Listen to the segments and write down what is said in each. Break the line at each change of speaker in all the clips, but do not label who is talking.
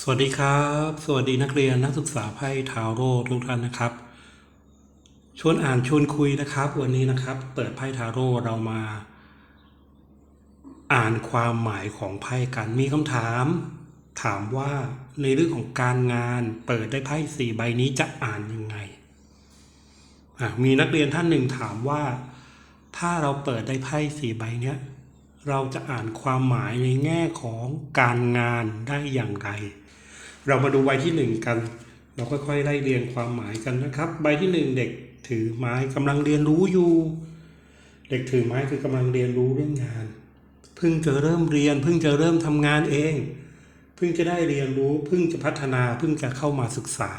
สวัสดีครับ สวัสดีนักเรียนนักศึกษาไพ่ทาวโร่ทุกท่านนะครับ ชวนอ่านชวนคุยนะครับ วันนี้นะครับ เปิดไพ่ทาโร่เรามา อ่านความหมายของไพ่กันมีคำถาม ถามว่าในเรื่องของการงานเปิดได้ไพ่สี่ใบนี้จะอ่านยังไงมีนักเรียนท่านหนึ่งถามว่า ถ้าเราเปิดได้ไพ่สี่ใบเนี้ย เราจะอ่านความหมายในแง่ของการงานได้อย่างไร เรามาดูใบที่หนึ่งกัน เราค่อยๆไล่เรียงความหมายกันนะครับ ใบที่หนึ่งเด็กถือไม้กำลังเรียนรู้อยู่ เด็กถือไม้คือกำลังเรียนรู้เรื่องงาน เพิ่งจะเริ่มเรียน เพิ่งจะเริ่มทำงานเอง เพิ่งจะได้เรียนรู้ เพิ่งจะพัฒนา เพิ่งจะเข้ามาศึกษา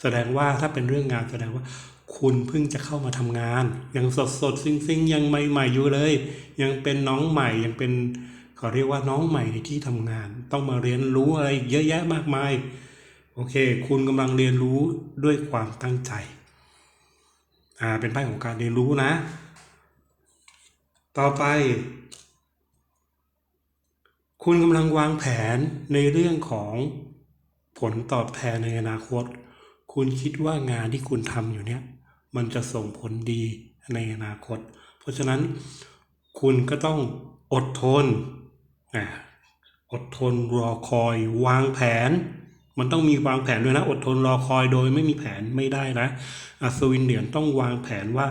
แสดงว่าถ้าเป็นเรื่องงานแสดงว่า คุณเพิ่งจะเข้ามาทำงาน ยังสดสดซิงซิงยังใหม่ ๆ อยู่เลย ยังเป็นน้องใหม่ยังเป็นเขาเรียกว่าน้องใหม่ในที่ทำงาน ต้องมาเรียนรู้อะไรเยอะแยะมากมาย โอเค คุณกำลังเรียนรู้ด้วยความตั้งใจอ่าเป็นไพ่ของการเรียนรู้นะ ต่อไป คุณกำลังวางแผนในเรื่องของผลตอบแทนในอนาคต คุณคิดว่างานที่คุณทำอยู่เนี่ย มันจะส่งผลดีในอนาคต เพราะฉะนั้นคุณก็ต้องอดทนอดทนรอคอยวางแผน มันต้องมีวางแผนด้วยนะ อดทนรอคอยโดยไม่มีแผนไม่ได้นะอัศวินเหรียญต้องวางแผนว่า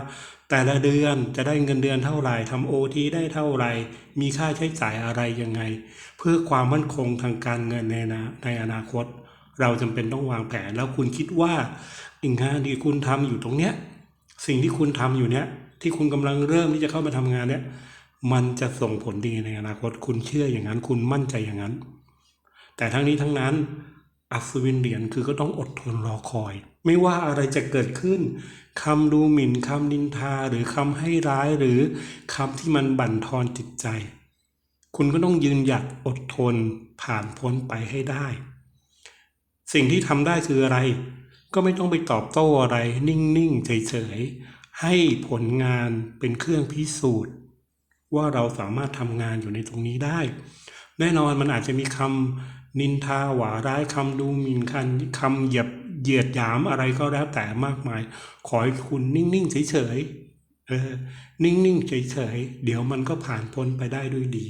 แต่ละเดือนจะได้เงินเดือนเท่าไหร่ทำโอทีได้เท่าไหร่มีค่าใช้จ่ายอะไรยังไง เพื่อความมั่นคงทางการเงินในอนาในอนาคต เราจำเป็นต้องวางแผนแล้วคุณคิดว่าอีกงานที่คุณทำอยู่ตรงเนี้ย สิ่งที่คุณทำอยู่เนี้ยที่คุณกำลังเริ่มที่จะเข้ามาทำงานเนี้ยมันจะส่งผลดีในอนาคต คุณเชื่ออย่างนั้น คุณมั่นใจอย่างนั้น แต่ทั้งนี้ทั้งนั้น อัศวินเหรียญคือก็ต้องอดทนรอคอย ไม่ว่าอะไรจะเกิดขึ้นคำดูหมิ่นคำนินทาหรือคำให้ร้ายหรือคำที่มันบั่นทอนจิตใจ คุณก็ต้องยืนหยัดอดทนผ่านพ้นไปให้ได้ สิ่งที่ทำได้คืออะไร ก็ไม่ต้องไปตอบโต้อะไร นิ่งๆเฉยๆให้ผลงานเป็นเครื่องพิสูจน์ ว่าเราสามารถทำงานอยู่ในตรงนี้ได้ แน่นอนมันอาจจะมีคำนินทาหวาร้ายคำดูหมิ่นคันคำเหยียบเหยียดหยามอะไรก็แล้วแต่มากมาย ขอให้คุณนิ่งๆเฉยๆเออนิ่งๆเฉยๆเดี๋ยวมันก็ผ่านพ้นไปได้ด้วยดี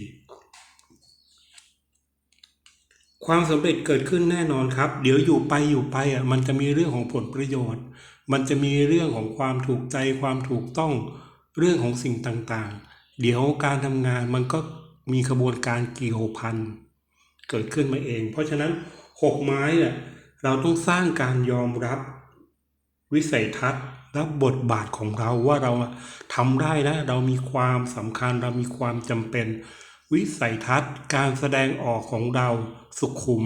ความสำเร็จเกิดขึ้นแน่นอนครับ เดี๋ยวอยู่ไปอยู่ไปอะมันจะมีเรื่องของผลประโยชน์ มันจะมีเรื่องของความถูกใจความถูกต้องเรื่องของสิ่งต่างๆ เดี๋ยวการทำงานมันก็มีกระบวนการกี่ยวพันเกิดขึ้นมาเอง เพราะฉะนั้นหกไม้เนี่ยเราต้องสร้างการยอมรับวิสัยทัศน์และบทบาทของเราว่าเราทำได้นะเรามีความสำคัญเรามีความจำเป็น วิสัยทัศน์ การแสดงออกของเราสุขุม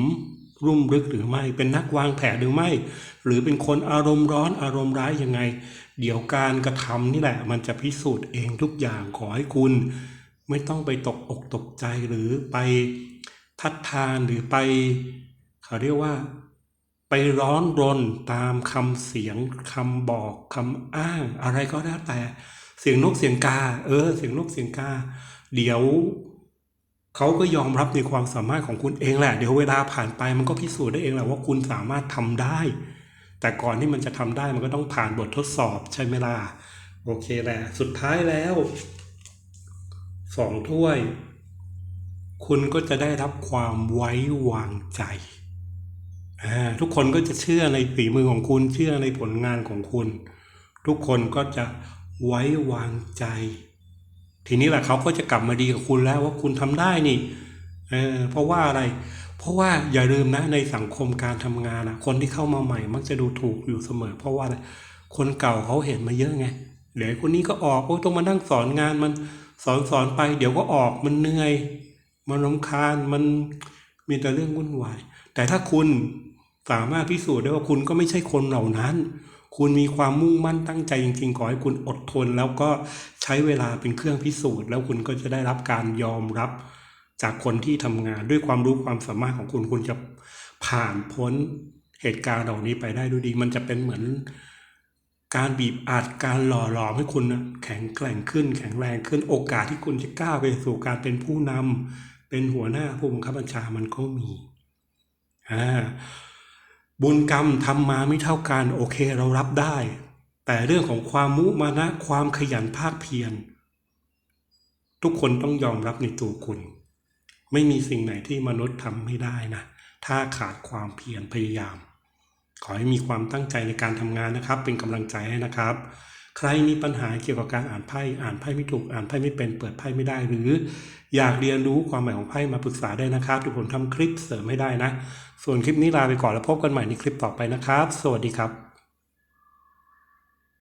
รุ่มลึกหรือไม่ เป็นนักวางแผนหรือไม่ หรือเป็นคนอารมณ์ร้อนอารมณ์ร้ายยังไง เดี๋ยวการกระทำนี่แหละ มันจะพิสูจน์เองทุกอย่างขอให้คุณ ไม่ต้องไปตกอกตกใจหรือไปทัดทานหรือไป เขาเรียกว่า ไปร้อนรนตามคำเสียงคำบอกคำอ้าง อะไรก็แล้วแต่ เสียงนกเสียงกา เออ เสียงนกเสียงกา เดี๋ยว เขาก็ยอมรับในความสามารถของคุณเองแหละ เดี๋ยวเวลาผ่านไปมันก็พิสูจน์ได้เองแหละว่าคุณสามารถทำได้ แต่ก่อนที่มันจะทำได้มันก็ต้องผ่านบททดสอบใช่ไหมล่ะโอเคแหละสุดท้ายแล้วสองถ้วย คุณก็จะได้รับความไว้วางใจทุกคนก็จะเชื่อในฝีมือของคุณเชื่อในผลงานของคุณ ทุกคนก็จะไว้วางใจ ทีนี้แหละเขาก็จะกลับมาดีกับคุณแล้วว่าคุณทำได้นี่เออเพราะว่าอะไร เพราะว่าอย่าลืมนะในสังคมการทำงานอะคนที่เข้ามาใหม่ มักจะดูถูกอยู่เสมอ เพราะว่าอะไรคนเก่าเขาเห็นมาเยอะไงเดี๋ยวคนนี้ก็ออกโอ้ต้องมานั่งสอนงานมันสอนสอนไป เดี๋ยวก็ออกมันเหนื่อยมันรำคาญมันมีแต่เรื่องวุ่นวาย แต่ถ้าคุณสามารถพิสูจน์ได้ว่าคุณก็ไม่ใช่คนเหล่านั้น คุณมีความมุ่งมั่นตั้งใจจริงๆ ขอให้คุณอดทน แล้วก็ใช้เวลาเป็นเครื่องพิสูจน์ แล้วคุณก็จะได้รับการยอมรับจากคนที่ทำงานด้วยความรู้ความสามารถของคุณคุณจะผ่านพ้นเหตุการณ์เหล่านี้ไปได้ด้วยดี มันจะเป็นเหมือนการบีบอัดการหล่อหลอมให้คุณน่ะแข็งแกร่งขึ้น แข็งแรงขึ้นโอกาสที่คุณจะก้าวไปสู่การเป็นผู้นำเป็นหัวหน้าผู้บังคับบัญชามันก็มีอ่า บุญกรรมทำมาไม่เท่ากันโอเคเรารับได้ แต่เรื่องของความมุมานะความขยันภาคเพียรทุกคนต้องยอมรับในตัวคุณ ไม่มีสิ่งไหนที่มนุษย์ทำไม่ได้นะ ถ้าขาดความเพียรพยายาม ขอให้มีความตั้งใจในการทำงานนะครับ เป็นกำลังใจให้นะครับ ใครมีปัญหาเกี่ยวกับการอ่านไพ่อ่านไพ่ไม่ถูกอ่านไพ่ไม่เป็นเปิดไพ่ไม่ได้หรือ อยากเรียนรู้ความหมายของไพ่มาปรึกษาได้นะครับทุกคนทำคลิปเสริมให้ได้นะ ส่วนคลิปนี้ลาไปก่อนแล้วพบกันใหม่ในคลิปต่อไปนะครับ สวัสดีครับ